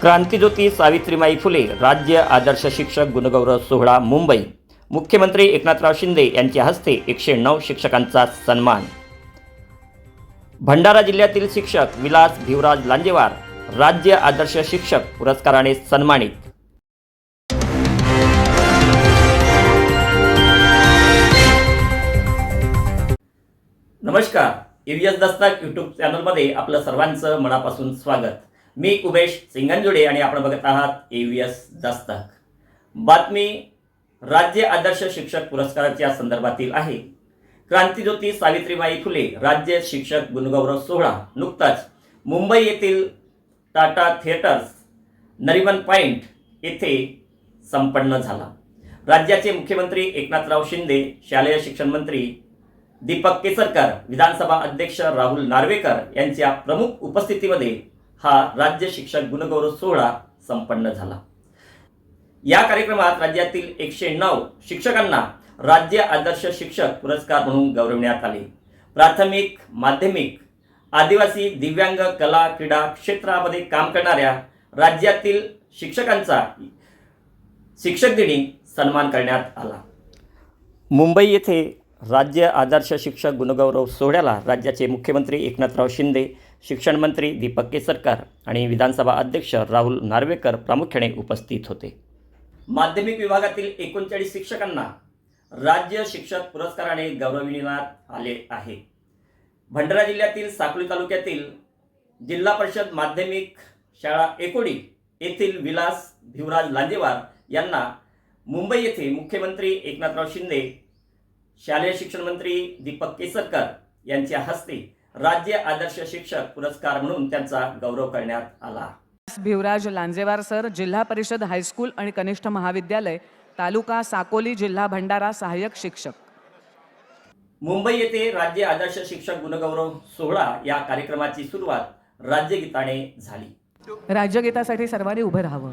क्रांतिज्योती सावित्रीमाई फुले राज्य आदर्श शिक्षक गुणगौरव सोहळा मुंबई. मुख्यमंत्री एकनाथराव शिंदे यांच्या हस्ते एकशे नऊ शिक्षकांचा सन्मान. भंडारा जिल्ह्यातील शिक्षक विलास भिवराज लांजेवार राज्य आदर्श शिक्षक पुरस्काराने सन्मानित. नमस्कार ईव्हीएस दस्ताक यूट्यूब चॅनलमध्ये आपलं सर्वांचं मनापासून स्वागत. मी उमेश सिंगनजुडे आणि आपण बघत आहात ईव्हीएस दस्तक. बातमी राज्य आदर्श शिक्षक पुरस्काराच्या संदर्भातील आहे. क्रांतीज्योती सावित्रीबाई फुले राज्य शिक्षक गुणगौरव सोहळा नुकताच मुंबई येथील टाटा थिएटर्स नरिमन पॉइंट येथे संपन्न झाला. राज्याचे मुख्यमंत्री एकनाथराव शिंदे शालेय शिक्षण मंत्री दीपक केसरकर विधानसभा अध्यक्ष राहुल नार्वेकर यांच्या प्रमुख उपस्थितीमध्ये हा राज्य शिक्षक गुणगौरव सोहळा संपन्न झाला. या कार्यक्रमात राज्यातील एकशे नऊ शिक्षकांना राज्य आदर्श शिक्षक पुरस्कार म्हणून गौरवण्यात आले. प्राथमिक माध्यमिक आदिवासी दिव्यांग कला क्रीडा क्षेत्रामध्ये काम करणाऱ्या राज्यातील शिक्षकांचा शिक्षक दिनी सन्मान करण्यात आला. मुंबई येथे राज्य आदर्श शिक्षक गुणगौरव सोहळ्याला राज्याचे मुख्यमंत्री एकनाथराव शिंदे शिक्षण मंत्री दीपक केसरकर आणि विधानसभा अध्यक्ष राहुल नार्वेकर प्रामुख्याने उपस्थित होते. माध्यमिक विभागातील एकोणचाळीस शिक्षकांना राज्य शिक्षक पुरस्काराने गौरविण्यात आले आहे. भंडारा जिल्ह्यातील साकोली तालुक्यातील जिल्हा परिषद माध्यमिक शाळा एकोडी येथील विलास भिवराज लांजेवार यांना मुंबई येथे मुख्यमंत्री एकनाथराव शिंदे शालेय शिक्षण मंत्री दीपक केसरकर यांच्या हस्ते राज्य आदर्श शिक्षक पुरस्कार म्हणून त्यांचा गौरव करण्यात आला. भिवराज लांजेवार सर जिल्हा परिषद हायस्कूल आणि कनिष्ठ महाविद्यालय तालुका साकोली जिल्हा भंडारा सहाय्यक शिक्षक. मुंबई येथे राज्य आदर्श शिक्षक गुणगौरव सोहळा या कार्यक्रमाची सुरुवात राज्यगीताने झाली. राज्यगीतासाठी सर्वांनी उभं राहावं.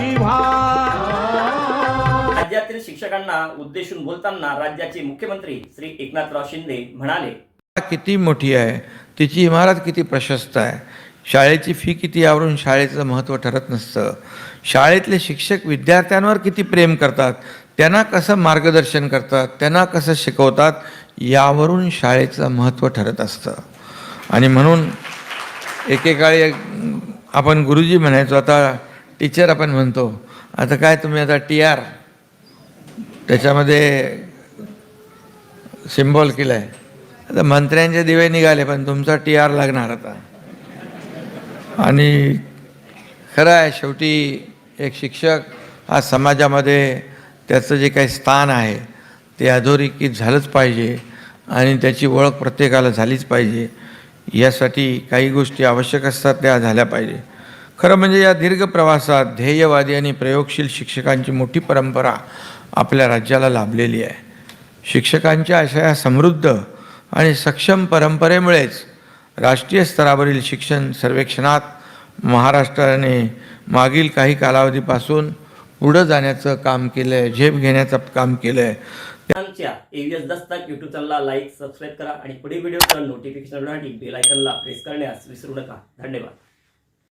जिव्हा राज्यातील शिक्षकांना उद्देशून बोलताना राज्याचे मुख्यमंत्री श्री एकनाथराव शिंदे म्हणाले किती मोठी आहे? तिची इमारत किती प्रशस्त आहे? शाळेची फी किती यावरून शाळेचं महत्त्व ठरत नसतं? शाळेतले शिक्षक विद्यार्थ्यांवर किती प्रेम करतात? त्यांना कसं मार्गदर्शन करतात? त्यांना कसं शिकवतात? यावरून शाळेचं महत्त्व ठरत असतं. आणि म्हणून एकेकाळी एक, आपण गुरुजी म्हणायचो आता टीचर आपण म्हणतो. आता काय तुम्ही आता टी आर त्याच्यामध्ये सिम्बॉल केलं आहे आता मंत्र्यांचे दिवे निघाले पण तुमचा टी आर लागणार आता. आणि खरं आहे शेवटी एक शिक्षक हा समाजामध्ये त्याचं जे काही स्थान आहे ते अधोरेखित झालंच पाहिजे आणि त्याची ओळख प्रत्येकाला झालीच पाहिजे. यासाठी काही गोष्टी आवश्यक असतात त्या झाल्या पाहिजे. खरं म्हणजे या दीर्घ प्रवासात ध्येयवादी आणि प्रयोगशील शिक्षकांची मोठी परंपरा आपल्या राज्याला लाभलेली आहे. शिक्षकांच्या अशा या समृद्ध आणि सक्षम परंपरेमुळेच राष्ट्रीय स्तरावरील शिक्षण सर्वेक्षणात महाराष्ट्राने मागील काही कालावधीपासून पुढं जाण्याचं काम केलं आहे झेप घेण्याचं काम केलं आहे आमच्या एव्हीएस दस्तक यूट्यूब चॅनलला लाईक सबस्क्राईब करा आणि पुढील व्हिडिओचं नोटिफिकेशन बेल आयकनला प्रेस करण्यास विसरू नका. धन्यवाद.